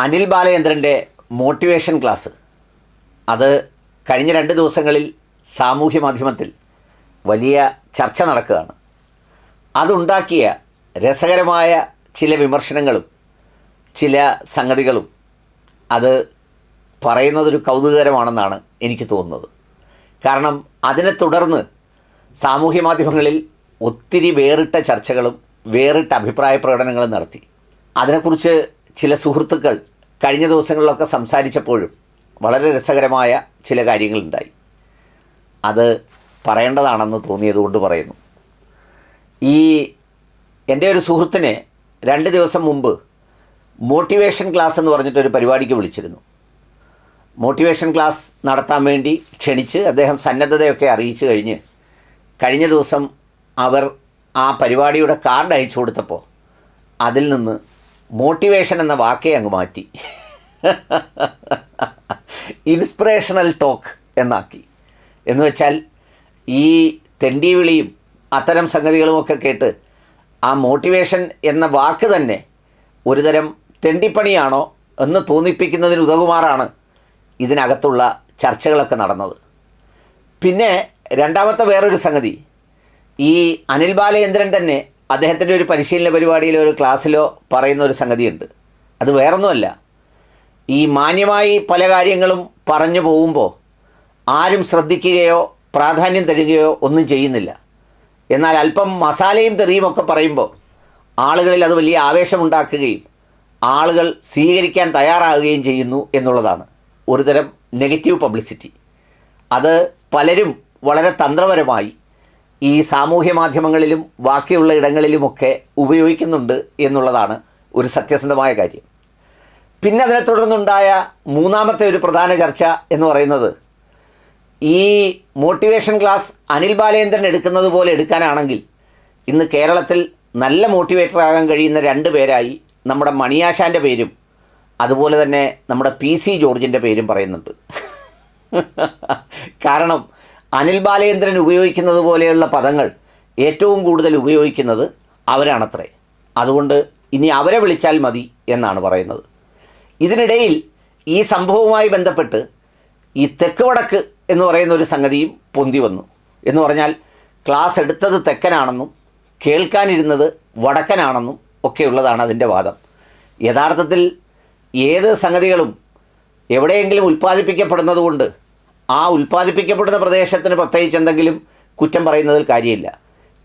Anil ബാലചന്ദ്രന്റെ motivation class. അത് കഴിഞ്ഞ രണ്ട് ദിവസങ്ങളിൽ സാമൂഹ്യ മാധ്യമത്തിൽ വലിയ ചർച്ച നടക്കുകയാണ്. അതുണ്ടാക്കിയ രസകരമായ ചില വിമർശനങ്ങളും ചില സംഗതികളും അത് പറയുന്നതൊരു കൗതുകകരമാണെന്നാണ് എനിക്ക് തോന്നുന്നത്. കാരണം അതിനെ തുടർന്ന് സാമൂഹ്യ മാധ്യമങ്ങളിൽ ഒത്തിരി വേറിട്ട ചർച്ചകളും വേറിട്ട അഭിപ്രായ പ്രകടനങ്ങളും നടത്തി. അതിനെക്കുറിച്ച് ചില സുഹൃത്തുക്കൾ കഴിഞ്ഞ ദിവസങ്ങളിലൊക്കെ സംസാരിച്ചപ്പോഴും വളരെ രസകരമായ ചില കാര്യങ്ങളുണ്ടായി. അത് പറയേണ്ടതാണെന്ന് തോന്നിയതുകൊണ്ട് പറയുന്നു. ഈ എന്റെ ഒരു സുഹൃത്തിനെ രണ്ട് ദിവസം മുമ്പ് മോട്ടിവേഷൻ ക്ലാസ് എന്ന് പറഞ്ഞിട്ടൊരു പരിപാടിക്ക് വിളിച്ചിരുന്നു. മോട്ടിവേഷൻ ക്ലാസ് നടത്താൻ വേണ്ടി ക്ഷണിച്ച് അദ്ദേഹം സന്നദ്ധതയൊക്കെ അറിയിച്ചു കഴിഞ്ഞ് കഴിഞ്ഞ ദിവസം അവർ ആ പരിപാടിയുടെ കാർഡ് അയച്ചു കൊടുത്തപ്പോൾ അതിൽ നിന്ന് മോട്ടിവേഷൻ എന്ന വാക്കേ അങ്ങ് മാറ്റി. ഇൻസ്പിറേഷണൽ ടോക്ക് എന്നാക്കി. എന്ന് വെച്ചാൽ ഈ തെണ്ടി വിളിയും അത്തരം സംഗതികളുമൊക്കെ കേട്ട് ആ മോട്ടിവേഷൻ എന്ന വാക്ക് തന്നെ ഒരുതരം തെണ്ടിപ്പണിയാണോ എന്ന് തോന്നിപ്പിക്കുന്നതിന് ഉതകുമാറാണ് ഇതിനകത്തുള്ള ചർച്ചകളൊക്കെ നടന്നത്. പിന്നെ രണ്ടാമത്തെ വേറൊരു സംഗതി. ഈ അനിൽ ബാലചന്ദ്രൻ തന്നെ അദ്ദേഹത്തിന്റെ ഒരു പരിശീലന പരിപാടിയിലോ ഒരു ക്ലാസ്സിലോ പറയുന്ന ഒരു സംഗതിയുണ്ട്. അത് വേറൊന്നുമല്ല. ഈ മാന്യമായി പല കാര്യങ്ങളും പറഞ്ഞു പോകുമ്പോൾ ആരും ശ്രദ്ധിക്കുകയോ പ്രാധാന്യം തരികയോ ഒന്നും ചെയ്യുന്നില്ല. എന്നാൽ അല്പം മസാലയും തെറിയുമൊക്കെ പറയുമ്പോൾ ആളുകളിൽ അത് വലിയ ആവേശമുണ്ടാക്കുകയും ആളുകൾ സ്വീകരിക്കാൻ തയ്യാറാകുകയും ചെയ്യുന്നു എന്നുള്ളതാണ്. ഒരുതരം നെഗറ്റീവ് പബ്ലിസിറ്റി. അത് പലരും വളരെ തന്ത്രപരമായി ഈ സാമൂഹ്യ മാധ്യമങ്ങളിലും ബാക്കിയുള്ള ഇടങ്ങളിലുമൊക്കെ ഉപയോഗിക്കുന്നുണ്ട് എന്നുള്ളതാണ് ഒരു സത്യസന്ധമായ കാര്യം. പിന്നെ അതിനെ തുടർന്നുണ്ടായ മൂന്നാമത്തെ ഒരു പ്രധാന ചർച്ച എന്ന് പറയുന്നത് ഈ മോട്ടിവേഷൻ ക്ലാസ് അനിൽ ബാലേന്ദ്രൻ എടുക്കുന്നത് പോലെ എടുക്കാനാണെങ്കിൽ ഇന്ന് കേരളത്തിൽ നല്ല മോട്ടിവേറ്റർ ആകാൻ കഴിയുന്ന രണ്ട് പേരായി നമ്മുടെ മണിയാശാന്റെ പേരും അതുപോലെ തന്നെ നമ്മുടെ പി സി ജോർജിന്റെ പേരും പറയുന്നുണ്ട്. കാരണം അനിൽ ബാലേന്ദ്രൻ ഉപയോഗിക്കുന്നത് പോലെയുള്ള പദങ്ങൾ ഏറ്റവും കൂടുതൽ ഉപയോഗിക്കുന്നത് അവരാണത്രേ. അതുകൊണ്ട് ഇനി അവരെ വിളിച്ചാൽ മതി എന്നാണ് പറയുന്നത്. ഇതിനിടയിൽ ഈ സംഭവവുമായി ബന്ധപ്പെട്ട് ഈ തെക്ക് വടക്ക് എന്ന് പറയുന്ന ഒരു സംഗതിയും പൊന്തി വന്നു. എന്ന് പറഞ്ഞാൽ ക്ലാസ് എടുത്തത് തെക്കനാണെന്നും കേൾക്കാനിരുന്നത് വടക്കനാണെന്നും ഒക്കെയുള്ളതാണ് അതിന്റെ വാദം. യഥാർത്ഥത്തിൽ ഏത് സംഗതികളും എവിടെയെങ്കിലും ഉൽപ്പാദിപ്പിക്കപ്പെടുന്നത് കൊണ്ട് ആ ഉൽപ്പാദിപ്പിക്കപ്പെടുന്ന പ്രദേശത്തിന് പ്രത്യേകിച്ച് എന്തെങ്കിലും കുറ്റം പറയുന്നതിൽ കാര്യമില്ല.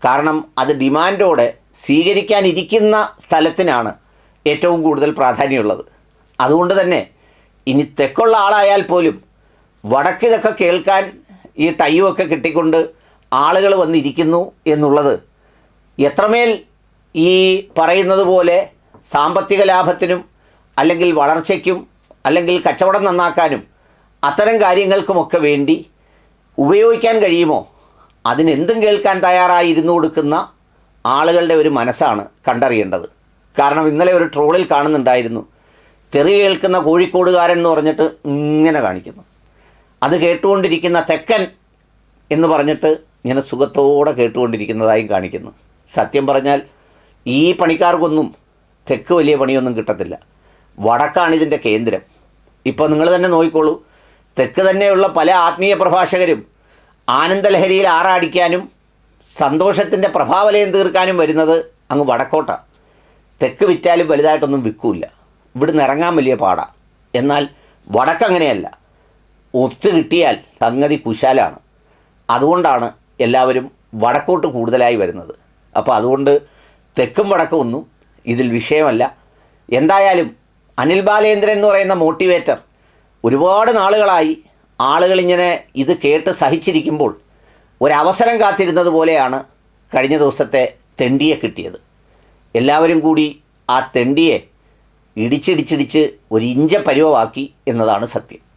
കാരണം അത് ഡിമാൻഡോടെ സ്വീകരിക്കാനിരിക്കുന്ന സ്ഥലത്തിനാണ് ഏറ്റവും കൂടുതൽ പ്രാധാന്യമുള്ളത്. അതുകൊണ്ട് തന്നെ ഇനി തെക്കുള്ള ആളായാൽ പോലും വടക്കിതൊക്കെ കേൾക്കാൻ ഈ ടൈമൊക്കെ കിട്ടിക്കൊണ്ട് ആളുകൾ വന്നിരിക്കുന്നു എന്നുള്ളത് എത്രമേൽ ഈ പറയുന്നത് പോലെ സാമ്പത്തിക ലാഭത്തിനും അല്ലെങ്കിൽ വളർച്ചയ്ക്കും അല്ലെങ്കിൽ കച്ചവടം നന്നാക്കാനും അത്തരം കാര്യങ്ങൾക്കുമൊക്കെ വേണ്ടി ഉപയോഗിക്കാൻ കഴിയുമോ? അതിനെന്തും കേൾക്കാൻ തയ്യാറായി ഇരുന്നു കൊടുക്കുന്ന ആളുകളുടെ ഒരു മനസ്സാണ് കണ്ടറിയേണ്ടത്. കാരണം ഇന്നലെ ഒരു ട്രോളിൽ കാണുന്നുണ്ടായിരുന്നു. തെറി കേൾക്കുന്ന കോഴിക്കോടുകാരൻ എന്ന് പറഞ്ഞിട്ട് ഇങ്ങനെ കാണിക്കുന്നു. അത് കേട്ടുകൊണ്ടിരിക്കുന്ന തെക്കൻ എന്ന് പറഞ്ഞിട്ട് ഇങ്ങനെ സുഖത്തോടെ കേട്ടുകൊണ്ടിരിക്കുന്നതായും കാണിക്കുന്നു. സത്യം പറഞ്ഞാൽ ഈ പണിക്കാർക്കൊന്നും തെക്ക് വലിയ പണിയൊന്നും കിട്ടത്തില്ല. വടക്കാണ് ഇതിന്റെ കേന്ദ്രം. ഇപ്പോൾ നിങ്ങൾ തന്നെ നോക്കിക്കോളൂ. തെക്ക് തന്നെയുള്ള പല ആത്മീയ പ്രഭാഷകരും ആനന്ദലഹരിയിൽ ആറാടിക്കാനും സന്തോഷത്തിന്റെ പ്രഭാവലയം തീർക്കാനും വരുന്നത് അങ്ങ് വടക്കോട്ടാണ് തെക്ക് വിറ്റാലും വലുതായിട്ടൊന്നും വിൽക്കില്ല. ഇവിടുന്ന് ഇറങ്ങാൻ വലിയ പാടാണ് എന്നാൽ വടക്കങ്ങനെയല്ല ഒത്തു കിട്ടിയാൽ സംഗതി കുശാലാണ്. അതുകൊണ്ടാണ് എല്ലാവരും വടക്കോട്ട് കൂടുതലായി വരുന്നത്. അപ്പോൾ അതുകൊണ്ട് തെക്കും വടക്കും ഒന്നും ഇതിൽ വിഷയമല്ല. എന്തായാലും അനിൽ ബാലേന്ദ്രൻ എന്ന് പറയുന്ന മോട്ടിവേറ്റർ ഒരുപാട് നാളുകളായി ആളുകളിങ്ങനെ ഇത് കേട്ട് സഹിച്ചിരിക്കുമ്പോൾ ഒരവസരം കാത്തിരുന്നത് പോലെയാണ് കഴിഞ്ഞ ദിവസത്തെ തെണ്ടിയെ കിട്ടിയത്. എല്ലാവരും കൂടി ആ തെണ്ടിയെ ഇടിച്ചിടിച്ചിടിച്ച് ഒരു ഇഞ്ച പരുവമാക്കി എന്നതാണ് സത്യം.